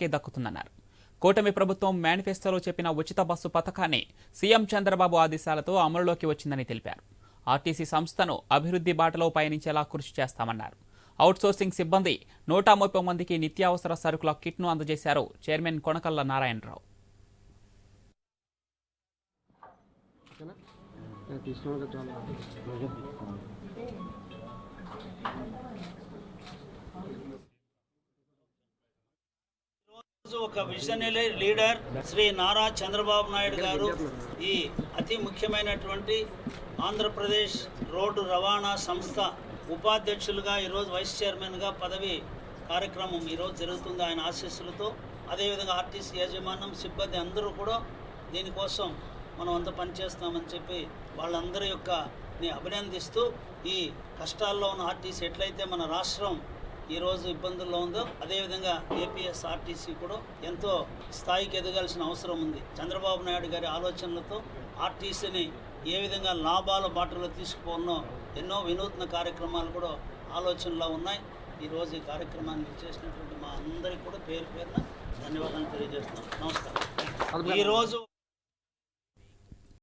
శాఖకే దక్కుతుందన్నారు కూటమి ప్రభుత్వం మేనిఫెస్టోలో చెప్పిన ఉచిత బస్సు పథకాన్ని సీఎం చంద్రబాబు ఆదేశాలతో అమలులోకి వచ్చిందని తెలిపారు. ఆర్టీసీ సంస్థను అభివృద్ధి బాటలో పయనించేలా కృషి చేస్తామన్నారు. అవుట్సోర్సింగ్ సిబ్బంది నూట ముప్పై మందికి నిత్యావసర సరుకుల కిట్ను అందజేశారు చైర్మన్ కొనకల్ల నారాయణరావు. చాలా. ఒక విజనరీ లీడర్ శ్రీ నారా చంద్రబాబు నాయుడు గారు ఈ అతి ముఖ్యమైనటువంటి ఆంధ్రప్రదేశ్ రోడ్డు రవాణా సంస్థ ఉపాధ్యక్షులుగా ఈరోజు వైస్ చైర్మన్గా పదవి కార్యక్రమం ఈరోజు జరుగుతుంది ఆయన ఆశీస్సులతో. అదేవిధంగా ఆర్టీసీ యాజమాన్యం సిబ్బంది అందరూ కూడా దీనికోసం మనం అంత పనిచేస్తామని చెప్పి వాళ్ళందరి యొక్క ని అభినందిస్తూ ఈ కష్టాల్లో ఉన్న ఆర్టీసీ ఎట్లయితే మన రాష్ట్రం ఈరోజు ఇబ్బందుల్లో ఉందో అదేవిధంగా ఏపీఎస్ ఆర్టీసీ కూడా ఎంతో స్థాయికి ఎదగాల్సిన అవసరం ఉంది. చంద్రబాబు నాయుడు గారి ఆలోచనలతో ఆర్టీసీని ఏ విధంగా లాభాల బాటలో తీసుకుపోన్నో ఎన్నో వినూత్న కార్యక్రమాలు కూడా ఆలోచనలో ఉన్నాయి. ఈరోజు ఈ కార్యక్రమాన్ని చేసినటువంటి మా అందరికీ కూడా పేరు పేరున ధన్యవాదాలు తెలియజేస్తున్నాం. నమస్కారం. ఈరోజు